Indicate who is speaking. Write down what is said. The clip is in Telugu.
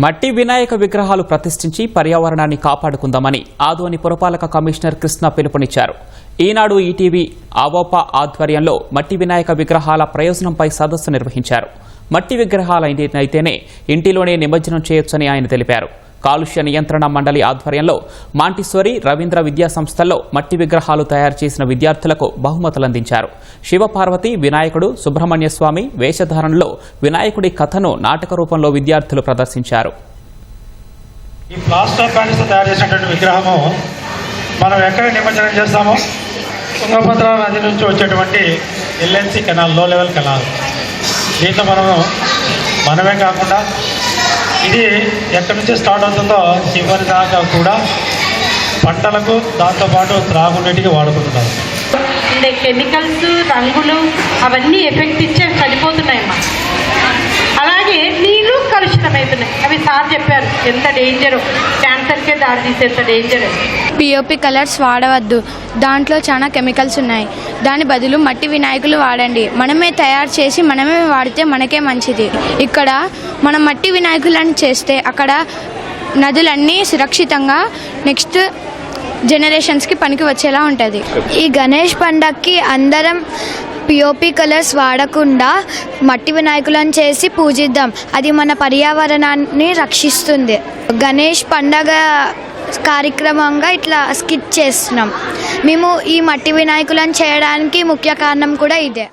Speaker 1: మట్టి వినాయక విగ్రహాలు ప్రతిష్ఠించి పర్యావరణాన్ని కాపాడుకుందామని ఆదోని పురపాలక కమిషనర్ కృష్ణ పిలుపునిచ్చారు. ఈనాడు ఈటీవీ ఆవోపా ఆధ్వర్యంలో మట్టి వినాయక విగ్రహాల ప్రయోజనంపై సదస్సు నిర్వహించారు. మట్టి విగ్రహాలైతేనే ఇంటిలోనే నిమజ్జనం చేయొచ్చని ఆయన తెలిపారు. కాలుష్య నియంత్రణ మండలి ఆధ్వర్యంలో మాంటిస్వరి రవీంద్ర విద్యా సంస్థల్లో మట్టి విగ్రహాలు తయారు చేసిన విద్యార్థులకు బహుమతులందించారు. శివపార్వతి వినాయకుడు సుబ్రహ్మణ్య స్వామి వేషధారణలో వినాయకుడి కథను నాటక రూపంలో విద్యార్థులు ప్రదర్శించారు.
Speaker 2: ఈ ప్లాస్టర్ ప్యాన్స్ తయారు చేసినటువంటి విగ్రహము మనం ఎక్కడ నిమజ్జనం చేస్తామో తుంగభద్ర నది నుంచి వచ్చేటువంటి ఎల్ఎన్సి కెనాల్లో లెవెల్ కెనాల్. దీంట్లో మనము మనమే కాకుండా ఇది ఎక్కడి నుంచి స్టార్ట్ అవుతుందో చివరి దాకా కూడా పంటలకు దాంతోపాటు త్రాగునీటికి వాడుకుంటున్నారు.
Speaker 3: అంటే కెమికల్స్ రంగులు అవన్నీ ఎఫెక్ట్ ఇచ్చే చనిపోతున్నాయమ్మా అవి సార్ చెప్పారు? ఎంత డేంజరు క్యాన్సర్కే దారి తీసేంత డేంజర్
Speaker 4: పిఓపి కలర్స్ వాడవద్దు. దాంట్లో చాలా కెమికల్స్ ఉన్నాయి. దాని బదులు మట్టి వినాయకులు వాడండి. మనమే తయారు చేసి మనమే వాడితే మనకే మంచిది. ఇక్కడ మనం మట్టి వినాయకులను చేస్తే అక్కడ నదులన్నీ సురక్షితంగా నెక్స్ట్ జనరేషన్స్కి పనికి వచ్చేలా ఉంటుంది.
Speaker 5: ఈ గణేష్ పండక్కి అందరం పిఓపి కలర్స్ వాడకుండా మట్టి వినాయకులను చేసి పూజిద్దాం. అది మన పర్యావరణాన్ని రక్షిస్తుంది. గణేష్ పండగ కార్యక్రమంగా ఇట్లా స్కిట్ చేస్తున్నాం. మేము ఈ మట్టి వినాయకులను చేయడానికి ముఖ్య కారణం కూడా ఇదే.